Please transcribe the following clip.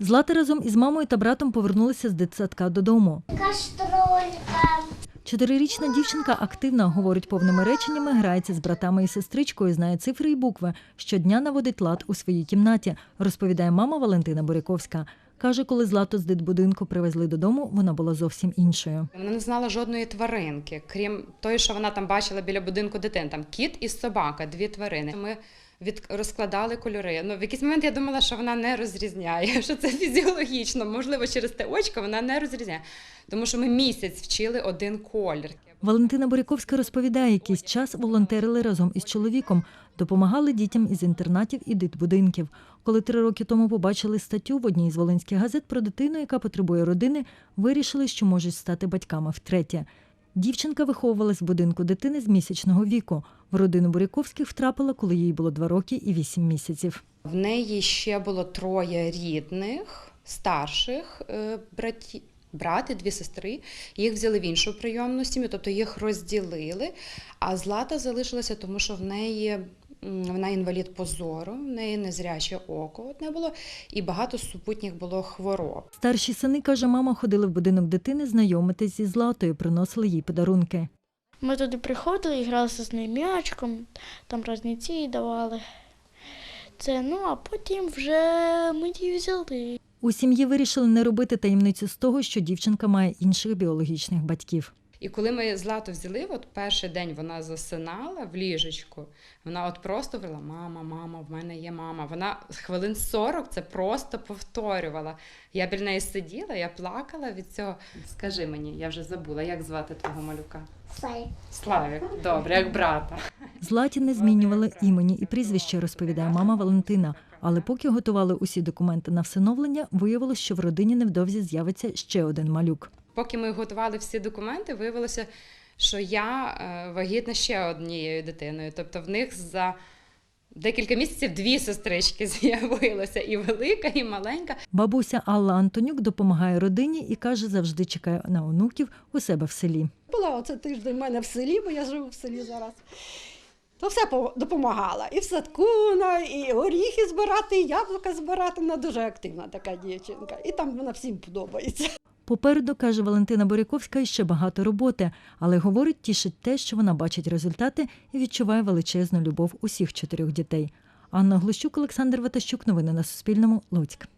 Злата разом із мамою та братом повернулися з дитсадка додому. Кастролька. Чотирирічна дівчинка активна, говорить повними реченнями, грається з братами і сестричкою, знає цифри і букви. Щодня наводить лад у своїй кімнаті, розповідає мама Валентина Боряковська. Каже, коли Злату з дитбудинку привезли додому, вона була зовсім іншою. Вона не знала жодної тваринки, крім тої, що вона там бачила біля будинку дитин. Там кіт і собака, дві тварини. Ми від розкладали кольори. Ну в якийсь момент я думала, що вона не розрізняє, що це фізіологічно. Можливо, через те очко вона не розрізняє, тому що ми місяць вчили один колір. Валентина Боряковська розповідає, якийсь час волонтерили разом із чоловіком, допомагали дітям із інтернатів і дитбудинків. Коли три роки тому побачили статтю в одній з волинських газет про дитину, яка потребує родини, вирішили, що можуть стати батьками втретє. Дівчинка виховувалась в будинку дитини з місячного віку. В родину Буряковських втрапила, коли їй було два роки і вісім місяців. В неї ще було троє рідних, старших братів. браті, брат дві сестри. Їх взяли в іншу прийомну сім'ю, тобто їх розділили. А Злата залишилася, тому що в неї вона інвалід по зору, в неї незряче око одне було, і багато супутніх було хвороб. Старші сини, каже, мама ходили в будинок дитини знайомитись зі Златою, приносили їй подарунки. Ми туди приходили і гралися з нею м'ячиком, там різні ці давали. Це, ну, а потім вже ми її взяли. У сім'ї вирішили не робити таємницю з того, що дівчинка має інших біологічних батьків. І коли ми Злату взяли, от перший день вона засинала в ліжечку, вона от просто говорила: Мама, мама, в мене є мама. Вона хвилин 40 це просто повторювала. Я біля неї сиділа, я плакала від цього. Скажи мені, я вже забула, як звати твого малюка? Слайд. Славік, добре, як брата. Златі не змінювали імені і прізвище, розповідає мама Валентина. Але поки готували усі документи на всиновлення, виявилось, що в родині невдовзі з'явиться ще один малюк. Поки ми готували всі документи, виявилося, що я е, вагітна ще однією дитиною. Тобто в них за декілька місяців дві сестрички з'явилося, і велика, і маленька. Бабуся Алла Антонюк допомагає родині і каже, завжди чекає на онуків у себе в селі. Була оце тиждень в мене в селі, бо я живу в селі зараз. То все по- допомагала. І в садку, і горіхи збирати, і яблука збирати. Вона дуже активна така дівчинка. І там вона всім подобається. Попереду, каже Валентина Боряковська, ще багато роботи, але говорить, тішить те, що вона бачить результати і відчуває величезну любов усіх чотирьох дітей. Анна Глущук, Олександр Ватащук. Новини на Суспільному. Луцьк.